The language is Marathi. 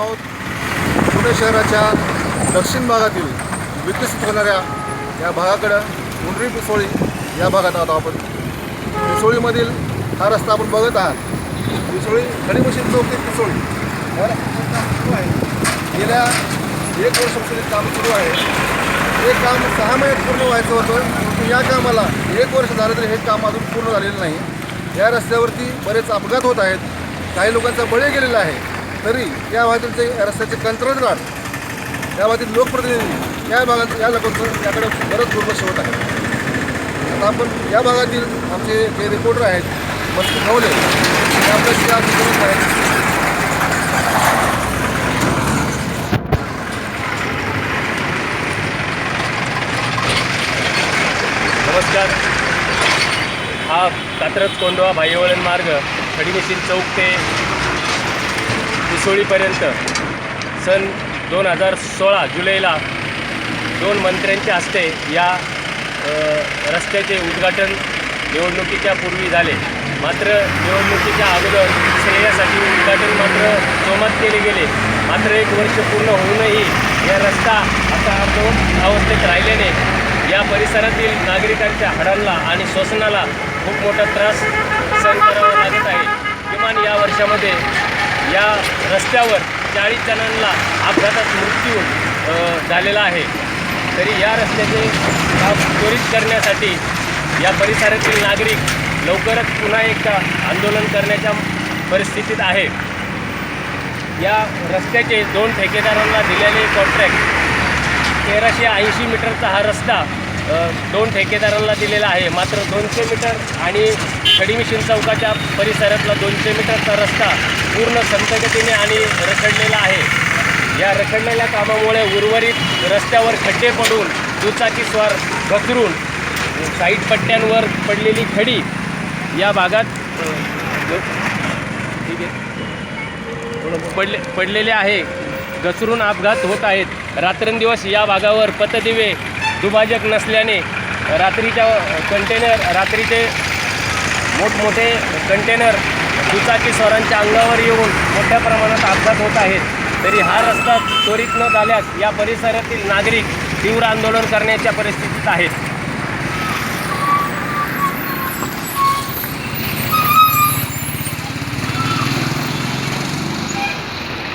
आहोत. पुणे शहराच्या दक्षिण भागातील विकसित होणाऱ्या या भागाकडं मुंडरी पिसोळी या भागात आहोत आपण पिसोळीमधील हा रस्ता आपण बघत आहात. पिसोळी खडी मशीन चौक ते पिसोळी. या रस्त्याचं काम सुरू आहे. गेल्या एक वर्षापासून काम सुरू आहे. हे काम सहा महिन्यात पूर्ण व्हायचं होतं. परंतु या कामाला एक वर्ष झालं तरी हे काम अजून पूर्ण झालेलं नाही. या रस्त्यावरती बरेच अपघात होत आहेत. काही लोकांचा बळी गेलेला आहे. तरी या भागातील रस्त्याचे कंत्राटदार या भागातील लोकप्रतिनिधी या भागात या लोकांचं याकडे बरंच दुर्लक्ष होत आहे. आता आपण या भागातील आमचे जे रिपोर्टर आहेत मंत्री खवले ते आपल्याशी आज बोलत आहेत. नमस्कार. हा कात्रज कोंडवा भाईवळण मार्ग खडीमिशीन चौक ते सोळीपर्यंत. सन दोन हजार सोळा जुलैला दोन मंत्र्यांच्या हस्ते या रस्त्याचे उद्घाटन निवडणुकीच्या पूर्वी झाले. मात्र निवडणुकीच्या अगोदर श्रेयासाठी उद्घाटन मात्र जोमात केले गेले. मात्र एक वर्ष पूर्ण होऊनही या रस्ता आता अर्धवट अवस्थेत राहिल्याने या परिसरातील नागरिकांच्या हाडांना आणि श्वसनाला खूप मोठा त्रास सहन करावा लागत आहे. किमान या वर्षामध्ये या रस्त्यावर चाळीस जणांना अपघातात मृत्यू झालेला आहे. तरी या रस्त्याचे काम त्वरित करण्यासाठी या परिसरातील नागरिक लवकरच पुन्हा एकदा आंदोलन करण्याच्या परिस्थितीत आहे. या रस्त्याचे दोन ठेकेदारांना दिलेले कॉन्ट्रॅक्ट तेराशे ऐंशी मीटरचा हा रस्ता दोन ठेकेदारांना दिलेला आहे. मात्र दोनशे मीटर आणि खडीमिशीन चौकाच्या परिसरातला दोनशे मीटरचा रस्ता पूर्ण संतगतीने आणि रखडलेला आहे. या रखडलेल्या कामामुळे उर्वरित रस्त्यावर खड्डे पडून दुचाकीस्वार घसरून साईड पट्ट्यांवर पडलेली खडी या भागात ठीक आहे पडले पडलेले आहे. घसरून अपघात होत आहेत. रात्रंदिवस या भागावर पथदिवे दुभाजक नसल्याने रात्रीच्या कंटेनर रात्रीचे मोठमोठे कंटेनर दुचाकी स्वरांच्या अंगावर येऊन मोठ्या प्रमाणात अपघात होत आहेत. तरी हा रस्ता त्वरित न झाल्यास या परिसरातील नागरिक तीव्र आंदोलन करण्याच्या परिस्थितीत आहेत.